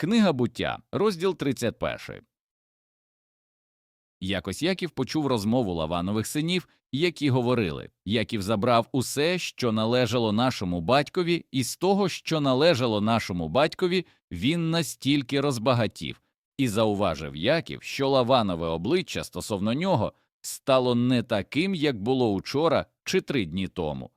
Книга буття, розділ 31. Якось Яків почув розмову Лаванових синів, які говорили Яків забрав усе, що належало нашому батькові, і з того, що належало нашому батькові, він настільки розбагатів. І зауважив Яків, що Лаванове обличчя стосовно нього стало не таким, як було учора чи три дні тому.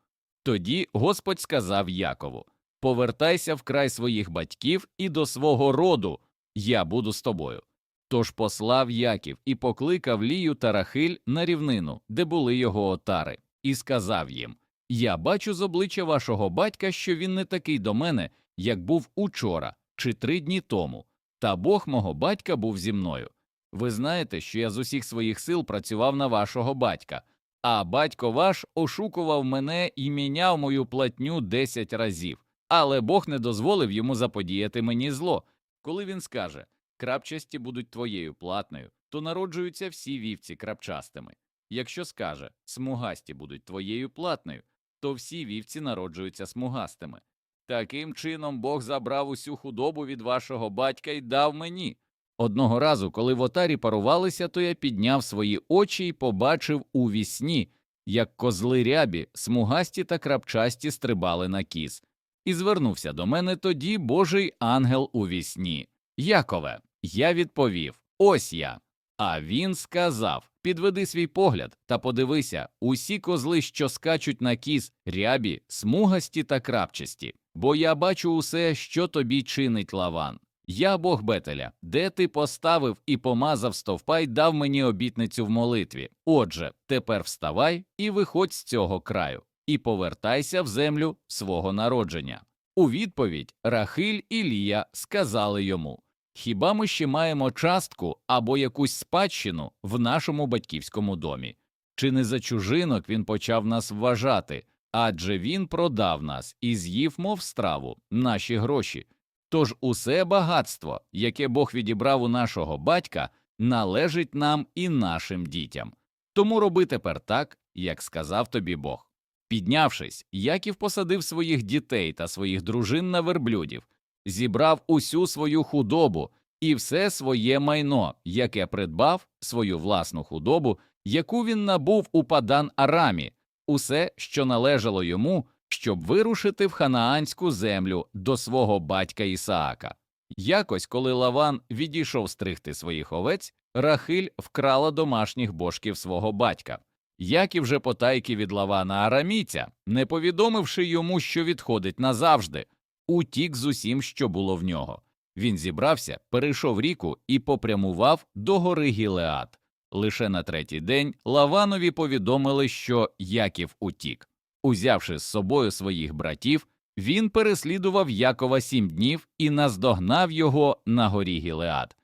Тоді Господь сказав Якову Повертайся в край своїх батьків і до свого роду, я буду з тобою. Тож послав Яків і покликав Лію та Рахиль на рівнину, де були його отари, і сказав їм Я бачу з обличчя вашого батька, що він не такий до мене, як був учора чи три дні тому, та Бог мого батька був зі мною. Ви знаєте, що я з усіх своїх сил працював на вашого батька, а батько ваш ошукував мене і міняв мою платню десять разів. Але Бог не дозволив йому заподіяти мені зло. Коли він скаже крапчасті будуть твоєю платною, то народжуються всі вівці крапчастими. Якщо скаже смугасті будуть твоєю платною, то всі вівці народжуються смугастими. Таким чином Бог забрав усю худобу від вашого батька і дав мені. Одного разу, коли в отарі парувалися, то я підняв свої очі і побачив у вісні, як козли рябі, смугасті та крапчасті стрибали на кіз. І звернувся до мене тоді Божий ангел у вісні. Якове, я відповів Ось я. А він сказав Підведи свій погляд та подивися усі козли, що скачуть на кіз, рябі, смугасті та крапчасті, бо я бачу усе, що тобі чинить лаван. Я Бог Бетеля, де ти поставив і помазав стовпа й дав мені обітницю в молитві. Отже, тепер вставай і виходь з цього краю, і повертайся в землю свого народження. У відповідь Рахиль і Лія сказали йому Хіба ми ще маємо частку або якусь спадщину в нашому батьківському домі? Чи не за чужинок він почав нас вважати, адже він продав нас і з'їв, мов страву, наші гроші. Тож усе багатство, яке Бог відібрав у нашого батька, належить нам і нашим дітям. Тому роби тепер так, як сказав тобі Бог. Піднявшись, Яків посадив своїх дітей та своїх дружин на верблюдів, зібрав усю свою худобу і все своє майно, яке придбав, свою власну худобу, яку він набув у Падан Арамі, усе, що належало йому, щоб вирушити в ханаанську землю до свого батька Ісаака. Якось, коли Лаван відійшов стригти своїх овець, Рахиль вкрала домашніх божків свого батька. Яків же потайки від Лавана Арамійця, не повідомивши йому, що відходить назавжди, утік з усім, що було в нього. Він зібрався, перейшов ріку і попрямував до гори Гілеат. Лише на третій день Лаванові повідомили, що Яків утік. Узявши з собою своїх братів, він переслідував Якова сім днів і наздогнав його на горі Гілеат.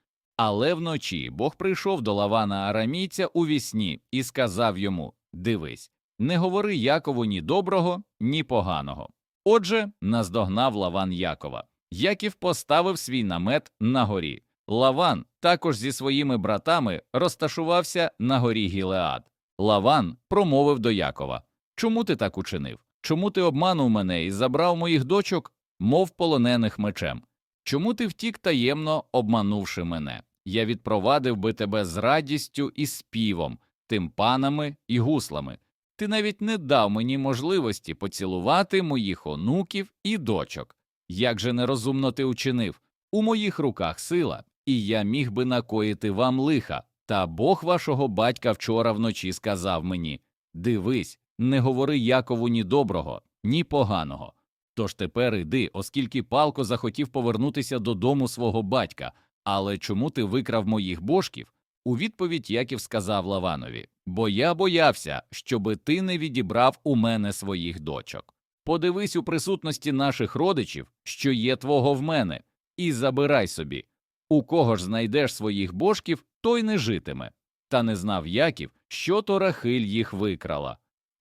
Але вночі Бог прийшов до Лавана Арамійця у вісні і сказав йому Дивись, не говори Якову ні доброго, ні поганого. Отже, наздогнав Лаван Якова. Яків поставив свій намет на горі. Лаван також зі своїми братами розташувався на горі Гілеад. Лаван промовив до Якова Чому ти так учинив? Чому ти обманув мене і забрав моїх дочок, мов полонених мечем? Чому ти втік таємно, обманувши мене? Я відпровадив би тебе з радістю і співом, тимпанами і гуслами. Ти навіть не дав мені можливості поцілувати моїх онуків і дочок. Як же нерозумно ти учинив? У моїх руках сила, і я міг би накоїти вам лиха. Та Бог вашого батька вчора вночі сказав мені Дивись, не говори Якову ні доброго, ні поганого. Тож тепер іди, оскільки палко захотів повернутися додому свого батька. Але чому ти викрав моїх божків? У відповідь Яків сказав Лаванові Бо я боявся, щоби ти не відібрав у мене своїх дочок. Подивись у присутності наших родичів, що є твого в мене, і забирай собі. У кого ж знайдеш своїх божків, той не житиме. Та не знав Яків, що то Рахиль їх викрала.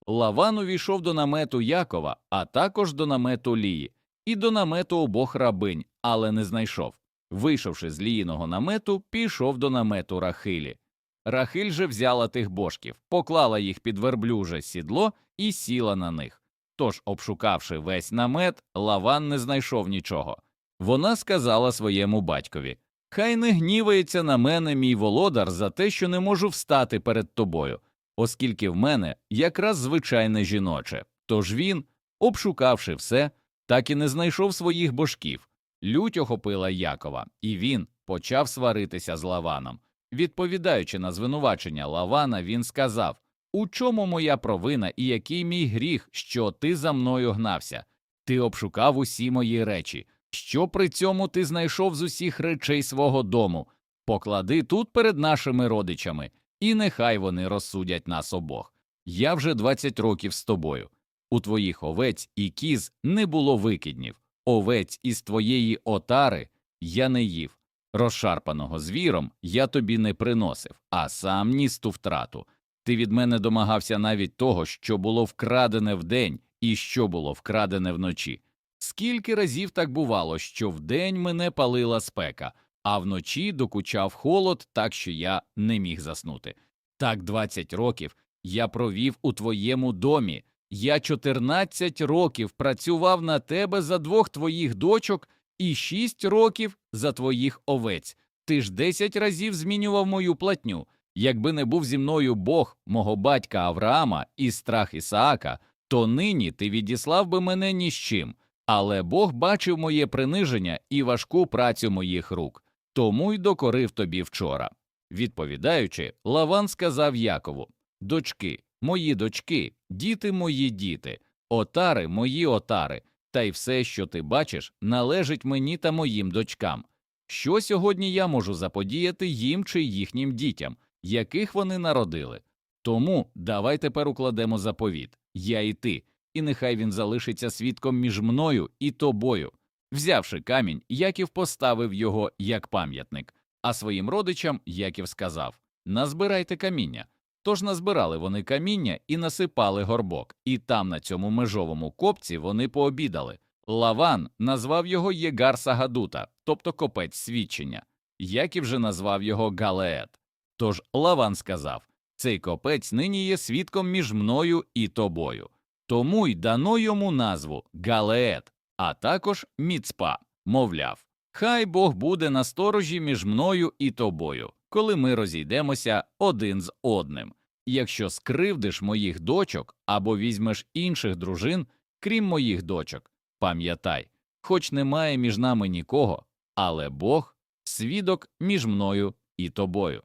Лаван увійшов до намету Якова, а також до намету Лії, і до намету обох рабинь, але не знайшов. Вийшовши з ліїного намету, пішов до намету Рахилі. Рахиль же взяла тих божків, поклала їх під верблюже сідло і сіла на них. Тож, обшукавши весь намет, Лаван не знайшов нічого. Вона сказала своєму батькові Хай не гнівається на мене мій володар за те, що не можу встати перед тобою, оскільки в мене якраз звичайне жіноче. Тож він, обшукавши все, так і не знайшов своїх божків. Лють охопила Якова, і він почав сваритися з Лаваном. Відповідаючи на звинувачення Лавана, він сказав У чому моя провина і який мій гріх, що ти за мною гнався? Ти обшукав усі мої речі. Що при цьому ти знайшов з усіх речей свого дому? Поклади тут перед нашими родичами, і нехай вони розсудять нас обох. Я вже 20 років з тобою. У твоїх овець і кіз не було викиднів, овець із твоєї отари я не їв. Розшарпаного звіром я тобі не приносив, а сам ніс ту втрату. Ти від мене домагався навіть того, що було вкрадене вдень і що було вкрадене вночі. Скільки разів так бувало, що вдень мене палила спека, а вночі докучав холод, так що я не міг заснути. Так 20 років я провів у твоєму домі. Я 14 років працював на тебе за двох твоїх дочок і 6 років за твоїх овець. Ти ж 10 разів змінював мою платню. Якби не був зі мною Бог мого батька Авраама і страх Ісаака, то нині ти відіслав би мене ні з чим. Але Бог бачив моє приниження і важку працю моїх рук, тому й докорив тобі вчора. Відповідаючи, Лаван сказав Якову Дочки, мої дочки, діти мої діти, отари мої отари, та й все, що ти бачиш, належить мені та моїм дочкам. Що сьогодні я можу заподіяти їм чи їхнім дітям, яких вони народили? Тому давай тепер укладемо заповіт, я і ти, і нехай він залишиться свідком між мною і тобою. Взявши камінь, Яків поставив його як пам'ятник, а своїм родичам Яків сказав Назбирайте каміння. Тож назбирали вони каміння і насипали горбок, і там, на цьому межовому копці, вони пообідали. Лаван назвав його Єгар Сагадута, тобто копець свідчення. Яків же назвав його Галеет. Тож Лаван сказав Цей копець нині є свідком між мною і тобою. Тому й дано йому назву Галеет, а також Міцпа, мовляв, хай Бог буде на сторожі між мною і тобою, коли ми розійдемося один з одним. Якщо скривдиш моїх дочок або візьмеш інших дружин, крім моїх дочок, пам'ятай, хоч немає між нами нікого, але Бог свідок між мною і тобою.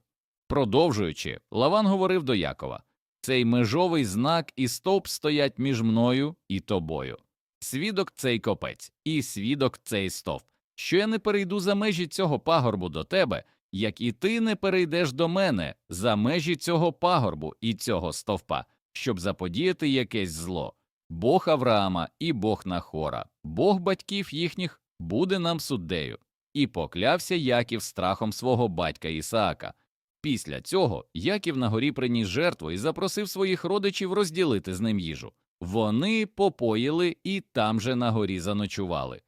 Продовжуючи, Лаван говорив до Якова цей межовий знак і стовп стоять між мною і тобою. Свідок цей копець, і свідок цей стовп, що я не перейду за межі цього пагорбу до тебе, як і ти не перейдеш до мене за межі цього пагорбу і цього стовпа, щоб заподіяти якесь зло. Бог Авраама і Бог Нахора, Бог батьків їхніх буде нам суддею. І поклявся Яків страхом свого батька Ісаака. Після цього Яків на горі приніс жертву і запросив своїх родичів розділити з ним їжу. Вони попоїли і там же на горі заночували.